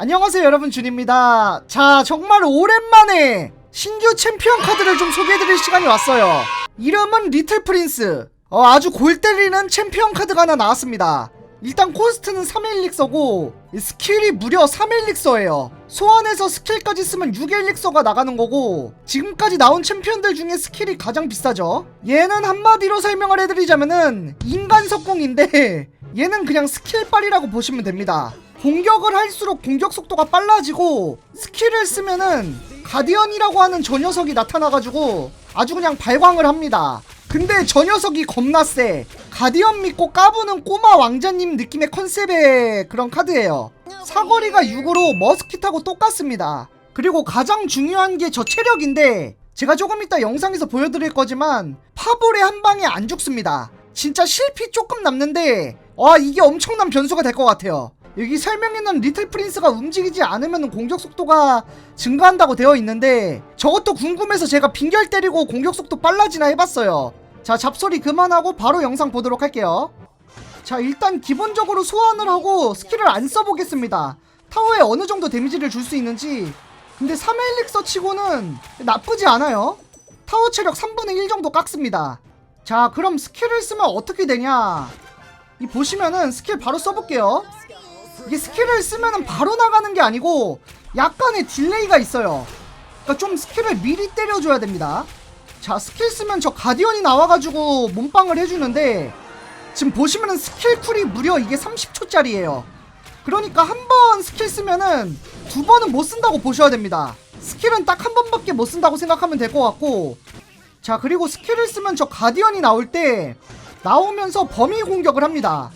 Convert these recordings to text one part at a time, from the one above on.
안녕하세요 여러분. 준입니다. 자 정말 오랜만에 신규 챔피언 카드를 좀 소개해드릴 시간이 왔어요. 이름은 리틀 프린스. 어, 아주 골 때리는 챔피언 카드가 하나 나왔습니다. 일단 코스트는 3일릭서고 스킬이 무려 3일릭서예요. 소환해서 스킬까지 쓰면 6일릭서가 나가는 거고 지금까지 나온 챔피언들 중에 스킬이 가장 비싸죠. 얘는 한마디로 설명을 해드리자면은 인간 석궁인데 얘는 그냥 스킬빨이라고 보시면 됩니다 공격을 할수록 공격 속도가 빨라지고 스킬을 쓰면은 가디언이라고 하는 저 녀석이 나타나가지고 아주 그냥 발광을 합니다. 근데 저 녀석이 겁나 세. 가디언 믿고 까부는 꼬마 왕자님 느낌의 컨셉의 그런 카드예요. 사거리가 6으로 머스킷하고 똑같습니다. 그리고 가장 중요한 게 저 체력인데 제가 조금 이따 영상에서 보여드릴 거지만 파볼의 한 방에 안 죽습니다. 진짜 실피 조금 남는데 와 이게 엄청난 변수가 될 것 같아요. 여기 설명에는 리틀 프린스가 움직이지 않으면 공격 속도가 증가한다고 되어 있는데 저것도 궁금해서 제가 빙결 때리고 공격 속도 빨라지나 해봤어요. 자 잡소리 그만하고 바로 영상 보도록 할게요. 자 일단 기본적으로 소환을 하고 스킬을 안 써보겠습니다. 타워에 어느 정도 데미지를 줄 수 있는지 근데 3일릭서 치고는 나쁘지 않아요. 타워 체력 3분의 1 정도 깎습니다. 자 그럼 스킬을 쓰면 어떻게 되냐 이 보시면은 스킬 바로 써볼게요. 이게 스킬을 쓰면은 바로 나가는 게 아니고 약간의 딜레이가 있어요. 그러니까 좀 스킬을 미리 때려줘야 됩니다. 자, 스킬 쓰면 저 가디언이 나와가지고 몸빵을 해주는데 지금 보시면은 스킬 쿨이 무려 이게 30초짜리예요. 그러니까 한 번 스킬 쓰면은 두 번은 못 쓴다고 보셔야 됩니다. 스킬은 딱 한 번밖에 못 쓴다고 생각하면 될 것 같고 자 그리고 스킬을 쓰면 저 가디언이 나올 때 나오면서 범위 공격을 합니다.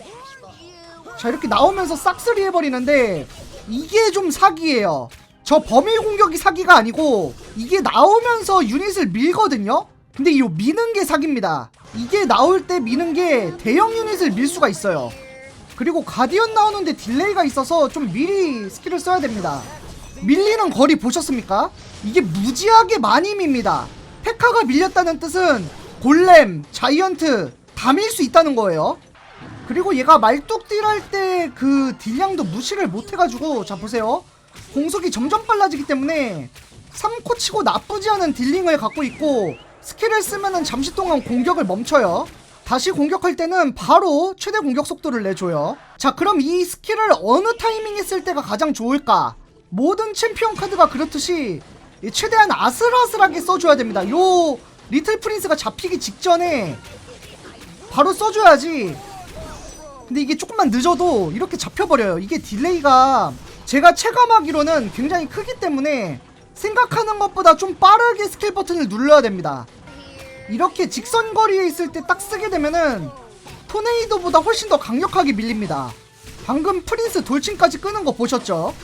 자 이렇게 나오면서 싹쓸이 해버리는데 이게 좀 사기예요. 저 범위 공격이 사기가 아니고 이게 나오면서 유닛을 밀거든요? 근데 이 미는 게 사기입니다. 이게 나올 때 미는 게 대형 유닛을 밀 수가 있어요. 그리고 가디언 나오는데 딜레이가 있어서 좀 미리 스킬을 써야 됩니다. 밀리는 거리 보셨습니까? 이게 무지하게 많이 밉니다. 페카가 밀렸다는 뜻은 골렘, 자이언트 다 밀 수 있다는 거예요 그리고 얘가 말뚝딜 할 때 그 딜량도 무시를 못해가지고 자 보세요. 공속이 점점 빨라지기 때문에 3코 치고 나쁘지 않은 딜링을 갖고 있고 스킬을 쓰면은 잠시 동안 공격을 멈춰요. 다시 공격할 때는 바로 최대 공격 속도를 내줘요. 자 그럼 이 스킬을 어느 타이밍에 쓸 때가 가장 좋을까? 모든 챔피언 카드가 그렇듯이 이 최대한 아슬아슬하게 써줘야 됩니다. 요 리틀 프린스가 잡히기 직전에 바로 써줘야지 근데 이게 조금만 늦어도 이렇게 잡혀버려요. 이게 딜레이가 제가 체감하기로는 굉장히 크기 때문에 생각하는 것보다 좀 빠르게 스킬 버튼을 눌러야 됩니다. 이렇게 직선 거리에 있을 때 딱 쓰게 되면은 토네이도보다 훨씬 더 강력하게 밀립니다. 방금 프린스 돌진까지 끄는 거 보셨죠?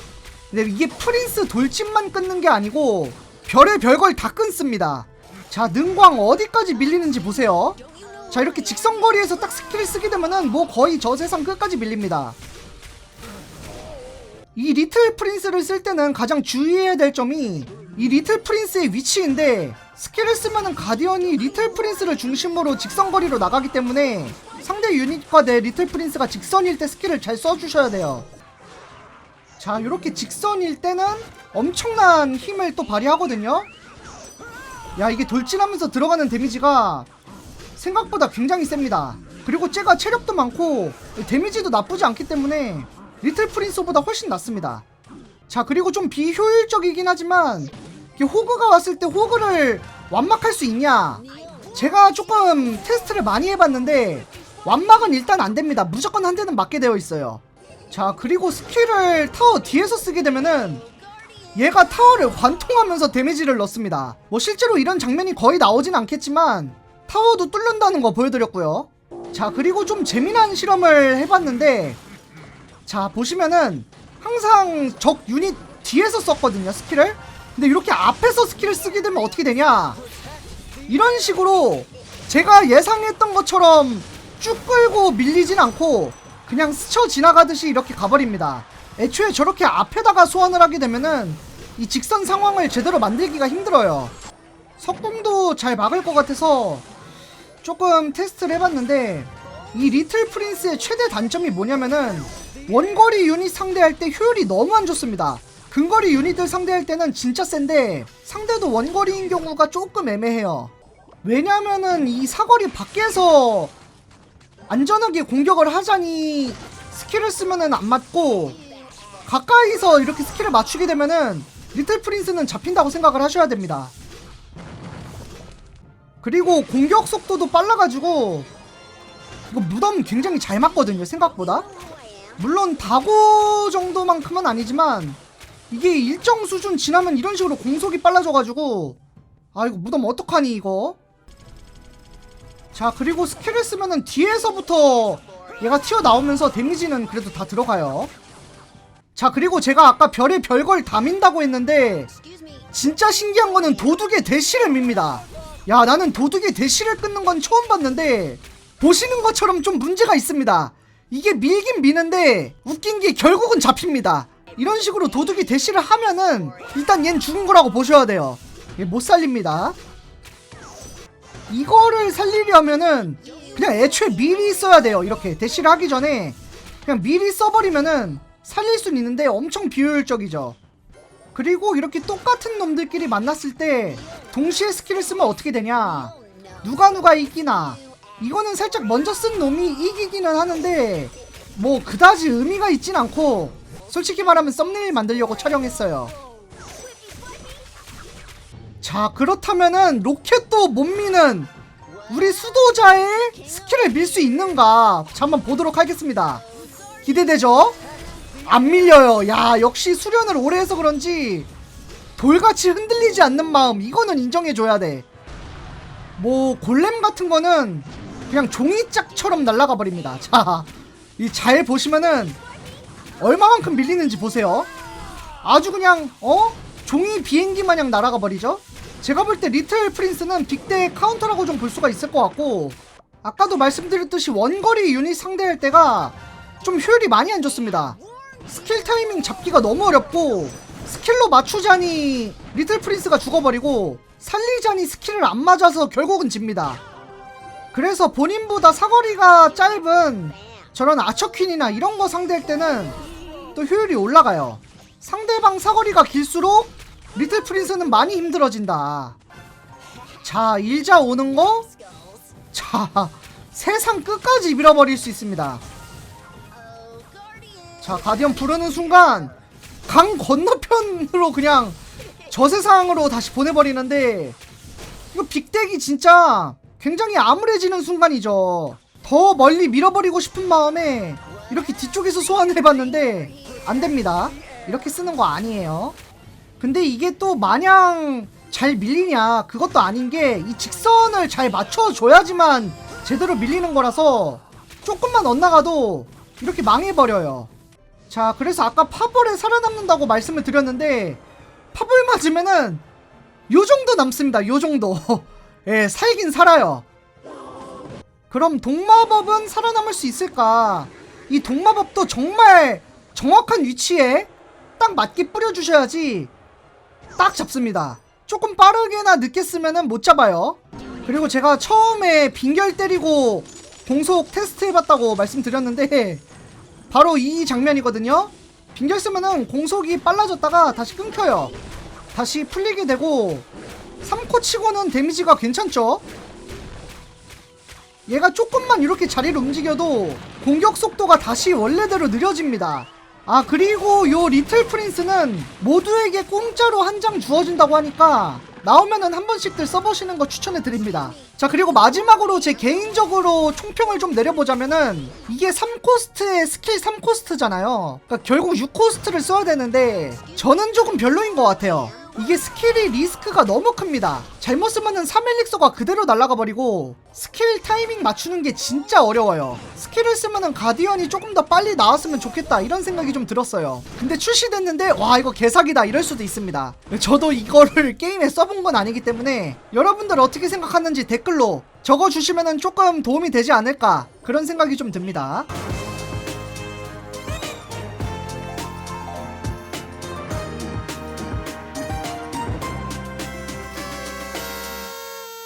근데 이게 프린스 돌진만 끊는 게 아니고 별의 별걸 다 끊습니다. 자, 능광 어디까지 밀리는지 보세요. 자 이렇게 직선거리에서 딱 스킬을 쓰게 되면은 뭐 거의 저 세상 끝까지 밀립니다. 이 리틀 프린스를 쓸 때는 가장 주의해야 될 점이 이 리틀 프린스의 위치인데 스킬을 쓰면은 가디언이 리틀 프린스를 중심으로 직선거리로 나가기 때문에 상대 유닛과 내 리틀 프린스가 직선일 때 스킬을 잘 써주셔야 돼요. 자 이렇게 직선일 때는 엄청난 힘을 또 발휘하거든요. 야 이게 돌진하면서 들어가는 데미지가 생각보다 굉장히 셉니다. 그리고 쟤가 체력도 많고 데미지도 나쁘지 않기 때문에 리틀 프린스보다 훨씬 낫습니다. 자 그리고 좀 비효율적이긴 하지만 호그가 왔을 때 호그를 완막할 수 있냐? 제가 조금 테스트를 많이 해봤는데 완막은 일단 안 됩니다. 무조건 한 대는 맞게 되어 있어요. 자 그리고 스킬을 타워 뒤에서 쓰게 되면은 얘가 타워를 관통하면서 데미지를 넣습니다. 뭐 실제로 이런 장면이 거의 나오진 않겠지만 타워도 뚫는다는 거 보여드렸고요. 자 그리고 좀 재미난 실험을 해봤는데 자 보시면은 항상 적 유닛 뒤에서 썼거든요 스킬을. 근데 이렇게 앞에서 스킬을 쓰게 되면 어떻게 되냐? 이런 식으로 제가 예상했던 것처럼 쭉 끌고 밀리진 않고 그냥 스쳐 지나가듯이 이렇게 가버립니다. 애초에 저렇게 앞에다가 소환을 하게 되면은 이 직선 상황을 제대로 만들기가 힘들어요. 석궁도 잘 막을 것 같아서 조금 테스트를 해봤는데 이 리틀 프린스의 최대 단점이 뭐냐면은 원거리 유닛 상대할 때 효율이 너무 안 좋습니다. 근거리 유닛들 상대할 때는 진짜 센데 상대도 원거리인 경우가 조금 애매해요. 왜냐면은 이 사거리 밖에서 안전하게 공격을 하자니 스킬을 쓰면은 안 맞고 가까이서 이렇게 스킬을 맞추게 되면은 리틀 프린스는 잡힌다고 생각을 하셔야 됩니다. 그리고 공격 속도도 빨라가지고 이거 무덤 굉장히 잘 맞거든요 생각보다. 물론 다고 정도만큼은 아니지만 이게 일정 수준 지나면 이런 식으로 공속이 빨라져가지고 아 이거 무덤 어떡하니 이거? 자 그리고 스킬을 쓰면은 뒤에서부터 얘가 튀어나오면서 데미지는 그래도 다 들어가요. 자 그리고 제가 아까 별의 별걸 다 민다고 했는데 진짜 신기한 거는 도둑의 대시를 밉니다 야 나는 도둑의 대시를 끊는 건 처음 봤는데 보시는 것처럼 좀 문제가 있습니다. 이게 밀긴 미는데 웃긴 게 결국은 잡힙니다. 이런 식으로 도둑이 대시를 하면은 일단 얜 죽은 거라고 보셔야 돼요. 얘 못 살립니다. 이거를 살리려면은 그냥 애초에 미리 써야 돼요. 이렇게 대시를 하기 전에 그냥 미리 써버리면은 살릴 순 있는데 엄청 비효율적이죠. 그리고 이렇게 똑같은 놈들끼리 만났을 때 동시에 스킬을 쓰면 어떻게 되냐? 누가 누가 이기나? 이거는 살짝 먼저 쓴 놈이 이기기는 하는데 뭐 그다지 의미가 있진 않고 솔직히 말하면 썸네일 만들려고 촬영했어요. 자 그렇다면은 로켓도 못 미는 우리 수도자의 스킬을 밀 수 있는가? 자 한번 보도록 하겠습니다. 기대되죠? 안 밀려요. 야 역시 수련을 오래 해서 그런지 돌같이 흔들리지 않는 마음 이거는 인정해줘야 돼 뭐 골렘 같은 거는 그냥 종이짝처럼 날아가 버립니다. 자 이 잘 보시면은 얼마만큼 밀리는지 보세요. 아주 그냥 어? 종이 비행기 마냥 날아가 버리죠? 제가 볼 때 리틀 프린스는 빅대 카운터라고 좀 볼 수가 있을 것 같고 아까도 말씀드렸듯이 원거리 유닛 상대할 때가 좀 효율이 많이 안 좋습니다. 스킬 타이밍 잡기가 너무 어렵고 스킬로 맞추자니 리틀 프린스가 죽어버리고 살리자니 스킬을 안 맞아서 결국은 집니다. 그래서 본인보다 사거리가 짧은 저런 아처퀸이나 이런 거 상대할 때는 또 효율이 올라가요. 상대방 사거리가 길수록 리틀 프린스는 많이 힘들어진다. 자 일자 오는 거? 자, 세상 끝까지 밀어버릴 수 있습니다. 자, 가디언 부르는 순간 강 건너편으로 그냥 저 세상으로 다시 보내버리는데 이거 빅덱이 진짜 굉장히 암울해지는 순간이죠. 더 멀리 밀어버리고 싶은 마음에 이렇게 뒤쪽에서 소환을 해봤는데 안 됩니다. 이렇게 쓰는 거 아니에요. 근데 이게 또 마냥 잘 밀리냐 그것도 아닌 게 이 직선을 잘 맞춰줘야지만 제대로 밀리는 거라서 조금만 엇나가도 이렇게 망해버려요 자 그래서 아까 파벌에 살아남는다고 말씀을 드렸는데 파벌 맞으면은 요 정도 남습니다. 요 정도. 예 살긴 살아요. 그럼 동마법은 살아남을 수 있을까? 이 동마법도 정말 정확한 위치에 딱 맞게 뿌려주셔야지 딱 잡습니다. 조금 빠르게나 늦게 쓰면은 못 잡아요. 그리고 제가 처음에 빙결 때리고 공속 테스트 해봤다고 말씀드렸는데 바로 이 장면이거든요. 빙결 쓰면은 공속이 빨라졌다가 다시 끊겨요. 다시 풀리게 되고 3코 치고는 데미지가 괜찮죠? 얘가 조금만 이렇게 자리를 움직여도 공격 속도가 다시 원래대로 느려집니다. 아 그리고 요 리틀 프린스는 모두에게 공짜로 한 장 주어진다고 하니까 나오면은 한 번씩들 써보시는 거 추천해 드립니다. 자 그리고 마지막으로 제 개인적으로 총평을 좀 내려보자면은 이게 3코스트의 스킬 3코스트잖아요. 그러니까 결국 6코스트를 써야 되는데 저는 조금 별로인 것 같아요 이게 스킬이 리스크가 너무 큽니다. 잘못 쓰면은 3엘릭서가 그대로 날아가 버리고 스킬 타이밍 맞추는 게 진짜 어려워요. 스킬을 쓰면은 가디언이 조금 더 빨리 나왔으면 좋겠다 이런 생각이 좀 들었어요. 근데 출시됐는데 와 이거 개사기다 이럴 수도 있습니다. 저도 이거를 게임에 써본 건 아니기 때문에 여러분들 어떻게 생각하는지 댓글로 적어주시면은 조금 도움이 되지 않을까 그런 생각이 좀 듭니다